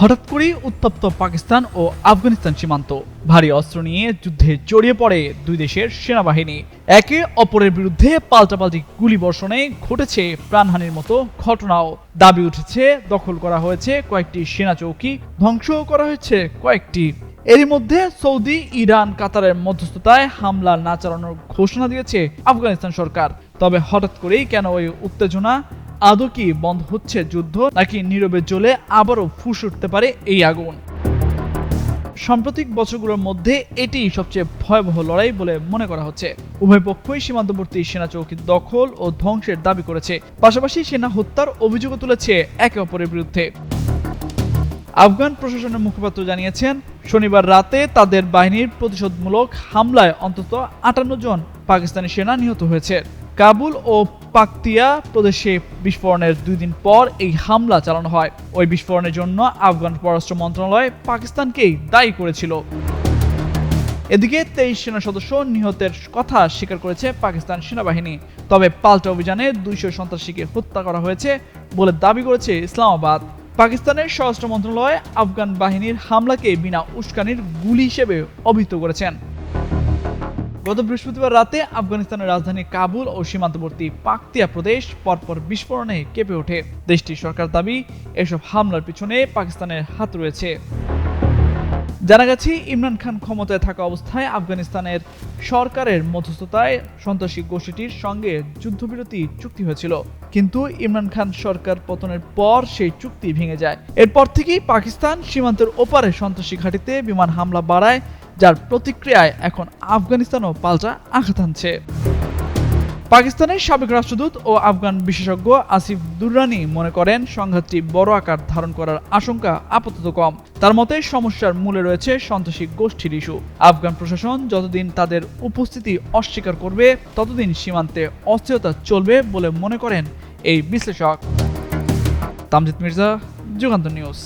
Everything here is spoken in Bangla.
হঠাৎ করেই উত্তপ্ত পাকিস্তান ও আফগানিস্তান সীমান্ত। ভারী অস্ত্র নিয়ে যুদ্ধে জড়িয়ে পড়ে দুই দেশের সেনাবাহিনী। একে অপরের বিরুদ্ধে পাল্টাপাল্টি গুলি বর্ষণে ঘটেছে প্রাণহানির মতো ঘটনাও। দাবি উঠেছে, দখল করা হয়েছে কয়েকটি সেনা চৌকি ধ্বংসও করা হয়েছে কয়েকটি। এরই মধ্যে সৌদি, ইরান, কাতারের মধ্যস্থতায় হামলা না চালানোর ঘোষণা দিয়েছে আফগানিস্তান সরকার। তবে হঠাৎ করেই কেন ওই উত্তেজনা? আদৌ কি বন্ধ হচ্ছে যুদ্ধ, নাকি নীরবে জ্বলে আবারও ফুস উঠতে পারে এই আগুন? সাম্প্রতিক বছরগুলোর মধ্যে এটি সবচেয়ে ভয়াবহ লড়াই বলে মনে করা হচ্ছে। উভয় পক্ষই সীমান্তবর্তী সেনা চৌকি দখল ও ধ্বংসের দাবি করেছে। পাশাপাশি সেনা হত্যার অভিযোগও তুলেছে একে অপরের বিরুদ্ধে। আফগান প্রশাসনের মুখপাত্র জানিয়েছেন, শনিবার রাতে তাদের বাহিনীর প্রতিশোধমূলক হামলায় অন্তত আটান্ন জন পাকিস্তানি সেনা নিহত হয়েছে। কাবুল ও পাকতিয়া প্রদেশে বিস্ফোরণের দুই দিন পর এই হামলা চালানো হয়। ওই বিস্ফোরণের জন্য আফগান পররাষ্ট্র মন্ত্রণালয় পাকিস্তানকেই দায়ী করেছিল। এদিকে তেইশ সেনা সদস্য নিহতের কথা স্বীকার করেছে পাকিস্তান সেনাবাহিনী। তবে পাল্টা অভিযানে দুইশো সন্ত্রাসীকে হত্যা করা হয়েছে বলে দাবি করেছে ইসলামাবাদ। পাকিস্তানের স্বরাষ্ট্র মন্ত্রণালয় আফগান বাহিনীর হামলাকে বিনা উস্কানির গুলি হিসেবে অভিহিত করেছেন। গত বৃহস্পতিবার রাতে আফগানিস্তানের রাজধানী কাবুল ও সীমান্তবর্তী পাকতিয়া প্রদেশ পরপর বিস্ফোরণে কেঁপে ওঠে। দেশটির সরকার দাবি, এসব হামলার পিছনে পাকিস্তানের হাত রয়েছে। জানা গেছে, ইমরান খান ক্ষমতায় থাকা অবস্থায় আফগানিস্তানের সরকারের মধ্যস্থতায় সন্ত্রাসী গোষ্ঠীটির সঙ্গে যুদ্ধবিরতি চুক্তি হয়েছিল। কিন্তু ইমরান খান সরকার পতনের পর সেই চুক্তি ভেঙে যায়। এরপর থেকেই পাকিস্তান সীমান্তের ওপারে সন্ত্রাসী ঘাঁটিতে বিমান হামলা বাড়ায় যার প্রতিক্রিয়ায় এখন আফগানিস্তানও পাল্টা আঘাত আনছে পাকিস্তানের সাবেক রাষ্ট্রদূত ও আফগান বিশেষজ্ঞ আসিফ দুররানি মনে করেন, সংঘাতটি বড় আকার ধারণ করার আশঙ্কা আপাতত কম। তার মতে, সমস্যার মূলে রয়েছে সন্ত্রাসী গোষ্ঠীর ইস্যু। আফগান প্রশাসন যতদিন তাদের উপস্থিতি অস্বীকার করবে, ততদিন সীমান্তে অস্থিরতা চলবে বলে মনে করেন এই বিশ্লেষক। তামজিদ মির্জা যুগান্ত নিউজ।